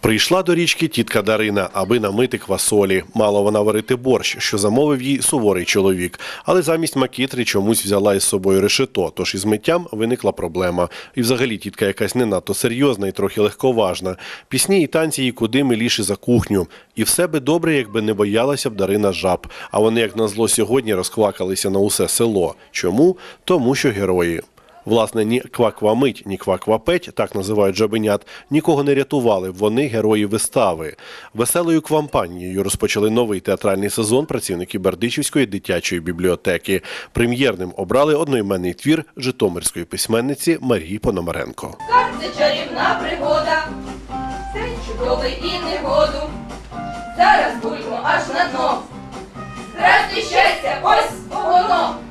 Прийшла до річки тітка Дарина, аби намити квасолі. Мало вона варити борщ, що замовив їй суворий чоловік. Але замість макітри чомусь взяла із собою решето, тож із миттям виникла проблема. І взагалі тітка якась не надто серйозна і трохи легковажна. Пісні і танці їй куди миліші за кухню. І все би добре, якби не боялася б Дарина жаб. А вони, як назло, сьогодні розквакалися на усе село. Чому? Тому що герої. Власне, ні кваквамить, ні кваквапеть, так називають жабенят, нікого не рятували. Вони герої вистави. Веселою квампанією розпочали новий театральний сезон працівники Бердичівської дитячої бібліотеки. Прем'єрним обрали одноіменний твір житомирської письменниці Марії Пономаренко. Це чарівна пригода, це чудовий і негоду. Зараз гульмо аж на дно.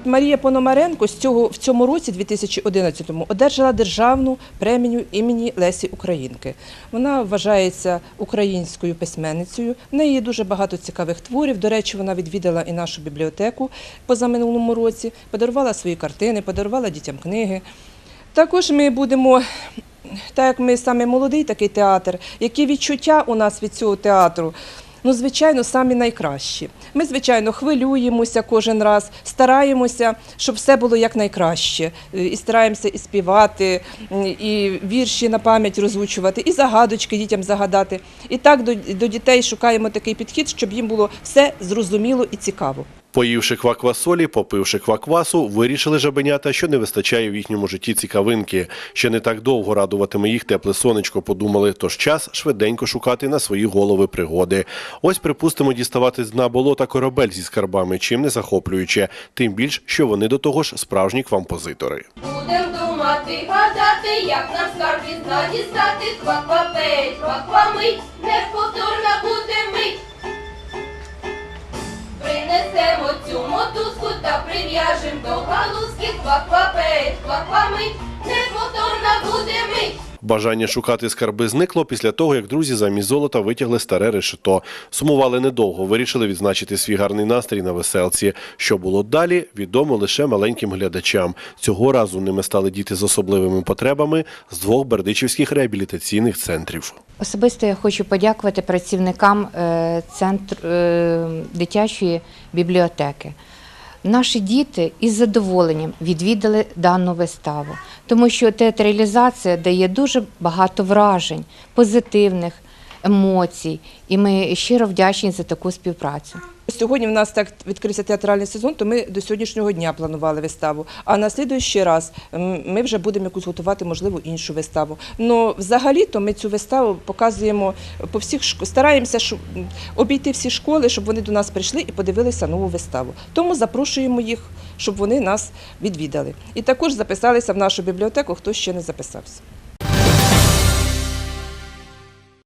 Марія Пономаренко з цього в цьому році, 2011-му, одержала державну премію імені Лесі Українки. Вона вважається українською письменницею. В неї дуже багато цікавих творів. До речі, вона відвідала і нашу бібліотеку позаминулому році, подарувала свої картини, подарувала дітям книги. Також ми будемо, так як ми саме молодий такий театр, які відчуття у нас від цього театру. Ну, звичайно, самі найкращі. Ми, звичайно, хвилюємося кожен раз, стараємося, щоб все було якнайкраще. Е, І стараємося і співати, і вірші на пам'ять розвучувати, і загадочки дітям загадати. І так до, до дітей шукаємо такий підхід, щоб їм було все зрозуміло і цікаво. Поївши кваквасолі, попивши кваквасу, вирішили жабенята, що не вистачає в їхньому житті цікавинки. Ще не так довго радуватиме їх тепле сонечко, подумали, тож час швиденько шукати на свої голови пригоди. Ось, припустимо, діставати з дна болота корабель зі скарбами, чим не захоплююче, тим більш, що вони до того ж справжні квампозитори. Будем думати, гадати, як нам скарб із дна дістати. Кваквапеть, кваквамить, неповторна буде Бажання шукати скарби зникло після того, як друзі замість золота витягли старе решето. Сумували недовго, вирішили відзначити свій гарний настрій на веселці. Що було далі, відомо лише маленьким глядачам. Цього разу ними стали діти з особливими потребами з двох бердичівських реабілітаційних центрів. Особисто я хочу подякувати працівникам е, центру е, дитячої бібліотеки. Наші діти із задоволенням відвідали дану виставу, тому що театралізація дає дуже багато вражень, позитивних емоцій, і ми щиро вдячні за таку співпрацю. Сьогодні в нас так відкрився театральний сезон, то ми до сьогоднішнього дня планували виставу. А на слідуючий раз ми вже будемо якусь готувати, можливо, іншу виставу. Ну, взагалі-то ми цю виставу показуємо по всіх шк- стараємося обійти всі школи, щоб вони до нас прийшли і подивилися нову виставу. Тому запрошуємо їх, щоб вони нас відвідали. І також записалися в нашу бібліотеку, хто ще не записався.